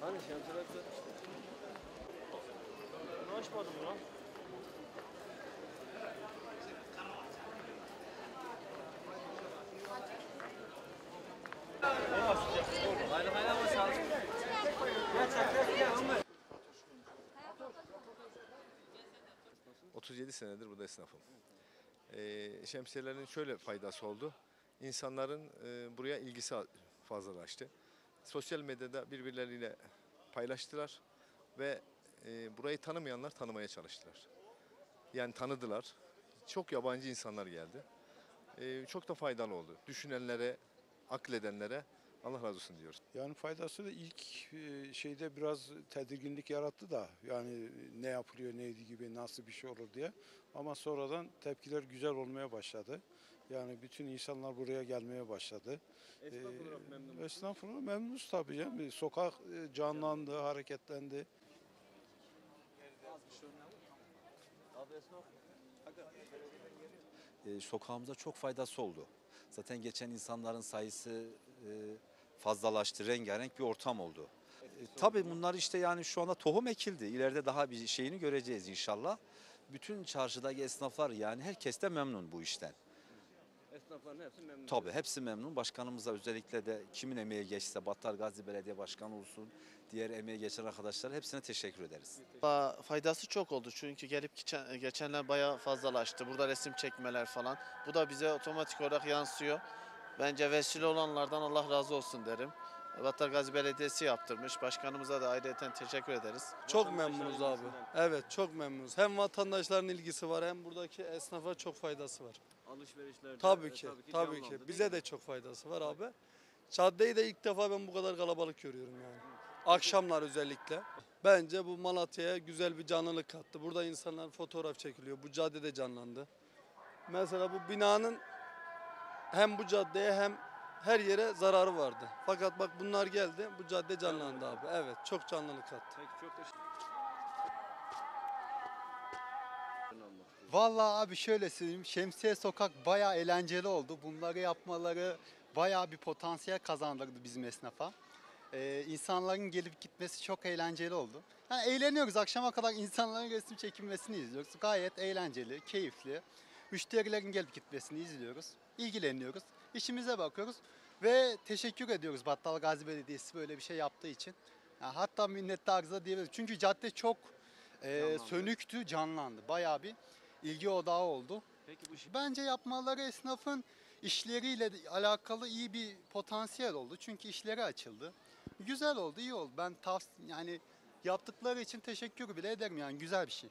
Hani şemsiyeler Bunu açmadım lan. Hayırlı hayırlı olsun. Ya çakrak ya ama. 37 senedir burada esnafım. Ee, şemsiyelerin şöyle faydası oldu. İnsanların e, buraya ilgisi fazlalaştı. Sosyal medyada birbirleriyle paylaştılar ve e, burayı tanımayanlar tanımaya çalıştılar. Yani tanıdılar. Çok yabancı insanlar geldi. E, çok da faydalı oldu. Düşünenlere, akledenlere Allah razı olsun diyoruz. Yani faydası da ilk e, şeyde biraz tedirginlik yarattı da yani ne yapılıyor neydi gibi nasıl bir şey olur diye. Ama sonradan tepkiler güzel olmaya başladı. Yani bütün insanlar buraya gelmeye başladı. Esnaf olarak memnun Ee, Esnaf olarak memnunuz tabii canım. Sokak e, canlandı, hareketlendi. Abi esnaf. e, sokağımıza çok faydası oldu. Zaten geçen insanların sayısı e, fazlalaştı, rengarenk bir ortam oldu. E, tabii bunlar işte yani şu anda tohum ekildi. İleride daha bir şeyini göreceğiz inşallah. Bütün çarşıdaki esnaflar yani herkes de memnun bu işten. Esnafların hepsi memnun. Tabii hepsi memnun. Başkanımıza özellikle de kimin emeği geçse Battal Gazi Belediye Başkanı olsun, diğer emeği geçen arkadaşlar hepsine teşekkür ederiz. Fa- Faydası çok oldu çünkü gelip geçen, geçenler bayağı fazlalaştı. Burada resim çekmeler falan. Bu da bize otomatik olarak yansıyor. Bence vesile olanlardan Allah razı olsun derim. Battal Gazi Belediyesi yaptırmış. Başkanımıza da ayrıca teşekkür ederiz. Çok memnunuz abi. Evet çok memnunuz. Hem vatandaşların ilgisi var hem buradaki esnafa çok faydası var. Alışverişlerde. Tabii ki, tabii ki. değil Bize mi? de çok faydası var abi. Caddeyi de ilk defa ben bu kadar kalabalık görüyorum yani. Akşamlar özellikle. Bence bu Malatya'ya güzel bir canlılık kattı. Burada insanlar fotoğraf çekiliyor. Bu caddede canlandı. Mesela bu binanın hem bu caddeye hem her yere zararı vardı. Fakat bak bunlar geldi. Bu cadde canlandı abi. Evet çok canlılık kattı. Peki çok teşekkür Vallahi abi şöyle söyleyeyim. Şemsiye Sokak bayağı eğlenceli oldu. Bunları yapmaları bayağı bir potansiyel kazandırdı bizim esnafa. Ee, insanların gelip gitmesi çok eğlenceli oldu. Yani eğleniyoruz. Akşama kadar insanların resim çekinmesini izliyoruz. Gayet eğlenceli, keyifli. Müşterilerin gelip gitmesini izliyoruz. ilgileniyoruz. İşimize bakıyoruz. Ve teşekkür ediyoruz Battal Gazi Belediyesi böyle bir şey yaptığı için. Yani hatta minnettarız da diyebiliriz. Çünkü cadde çok e, sönüktü, canlandı. Bayağı bir ilgi odağı oldu. Peki bu şi- Bence yapmaları esnafın işleriyle alakalı iyi bir potansiyel oldu. Çünkü işleri açıldı. Güzel oldu, iyi oldu. Ben tavs yani yaptıkları için teşekkür bile ederim yani güzel bir şey.